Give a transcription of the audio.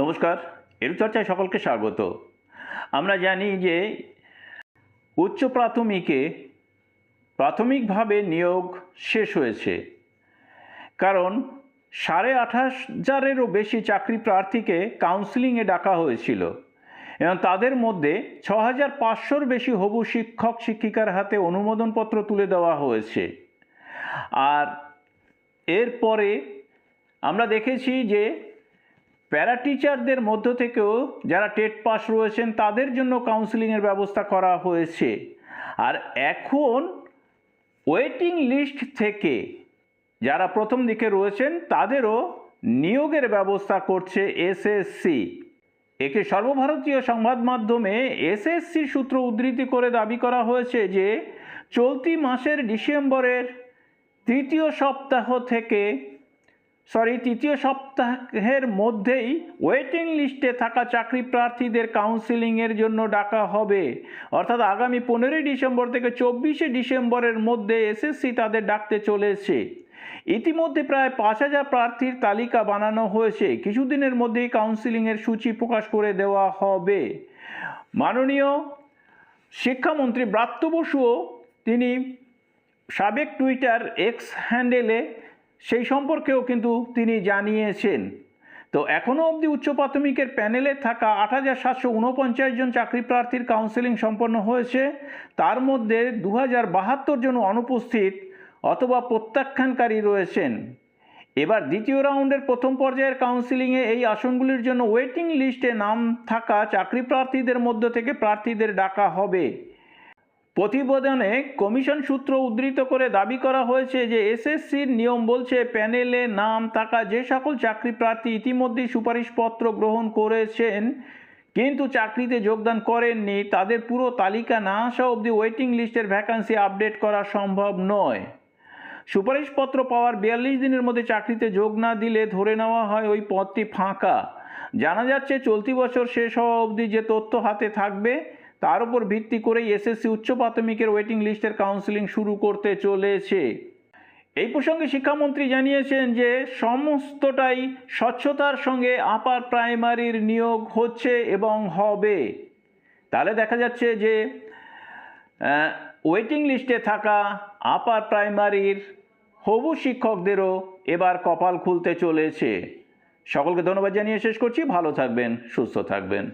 নমস্কার এর চর্চায় সকলকে স্বাগত। আমরা জানি যে উচ্চ প্রাথমিকে প্রাথমিকভাবে নিয়োগ শেষ হয়েছে। কারণ সাড়ে আঠাশ হাজারেরও বেশি চাকরি প্রার্থীকে কাউন্সিলিংয়ে ডাকা হয়েছিল এবং তাদের মধ্যে ছ হাজার পাঁচশোর বেশি হবু শিক্ষক শিক্ষিকার হাতে অনুমোদনপত্র তুলে দেওয়া হয়েছে। আর এরপরে আমরা দেখেছি যে প্যারা টিচারদের মধ্য থেকেও যারা টেট পাস রয়েছেন, তাদের জন্য কাউন্সিলিংয়ের ব্যবস্থা করা হয়েছে। আর এখন ওয়েটিং লিস্ট থেকে যারা প্রথম দিকে রয়েছেন, তাদেরও নিয়োগের ব্যবস্থা করছে এসএসসি। একে সর্বভারতীয় সংবাদ মাধ্যমে এসএসসি সূত্র উদ্ধৃতি করে দাবি করা হয়েছে যে, চলতি মাসের ডিসেম্বরের তৃতীয় সপ্তাহ থেকে সরি তৃতীয় সপ্তাহের মধ্যেই ওয়েটিং লিস্টে থাকা চাকরি প্রার্থীদের কাউন্সিলিংয়ের জন্য ডাকা হবে। অর্থাৎ আগামী পনেরোই ডিসেম্বর থেকে চব্বিশে ডিসেম্বরের মধ্যে এসএসসি তাদের ডাকতে চলেছে। ইতিমধ্যে প্রায় পাঁচ হাজার প্রার্থীর তালিকা বানানো হয়েছে। কিছুদিনের মধ্যেই কাউন্সিলিংয়ের সূচি প্রকাশ করে দেওয়া হবে। মাননীয় শিক্ষামন্ত্রী ব্রাত্য বসুও তিনি সাবেক টুইটার এক্স হ্যান্ডেলে সেই সম্পর্কেও কিন্তু তিনি জানিয়েছেন। তো এখনও অবধি উচ্চ প্রাথমিকের প্যানেলে থাকা আট হাজার সাতশো উনপঞ্চাশ জন চাকরি প্রার্থীর কাউন্সেলিং সম্পন্ন হয়েছে। তার মধ্যে দু হাজার বাহাত্তর জন অনুপস্থিত অথবা প্রত্যাখ্যানকারী রয়েছেন। এবার দ্বিতীয় রাউন্ডের প্রথম পর্যায়ের কাউন্সিলিংয়ে এই আসনগুলির জন্য ওয়েটিং লিস্টে নাম থাকা চাকরি প্রার্থীদের মধ্য থেকে প্রার্থীদের ডাকা হবে। প্রতিবেদনে কমিশন সূত্র উদ্ধৃত করে দাবি করা হয়েছে যে এসএসসির নিয়ম বলছে প্যানেলে নাম থাকা যে সকল চাকরি প্রার্থী ইতিমধ্যেই সুপারিশপত্র গ্রহণ করেছেন, কিন্তু চাকরিতে যোগদান করেননি। তাদের পুরো তালিকা না আসা অবধি ওয়েটিং লিস্টের ভ্যাকান্সি আপডেট করা সম্ভব নয়। সুপারিশপত্র পাওয়ার বিয়াল্লিশ দিনের মধ্যে চাকরিতে যোগ না দিলে ধরে নেওয়া হয় ওই পদটি ফাঁকা। জানা যাচ্ছে চলতি বছর শেষ হওয়া অবধি যে তথ্য হাতে থাকবে তার উপর ভিত্তি করেই এসএসসি উচ্চ প্রাথমিকের ওয়েটিং লিস্টের কাউন্সিলিং শুরু করতে চলেছে। এই প্রসঙ্গে শিক্ষামন্ত্রী জানিয়েছেন যে, সমস্তটাই স্বচ্ছতার সঙ্গে আপার প্রাইমারির নিয়োগ হচ্ছে এবং হবে। তাহলে দেখা যাচ্ছে যে ওয়েটিং লিস্টে থাকা আপার প্রাইমারির হবু শিক্ষকদেরও এবার কপাল খুলতে চলেছে। সকলকে ধন্যবাদ জানিয়ে শেষ করছি। ভালো থাকবেন, সুস্থ থাকবেন।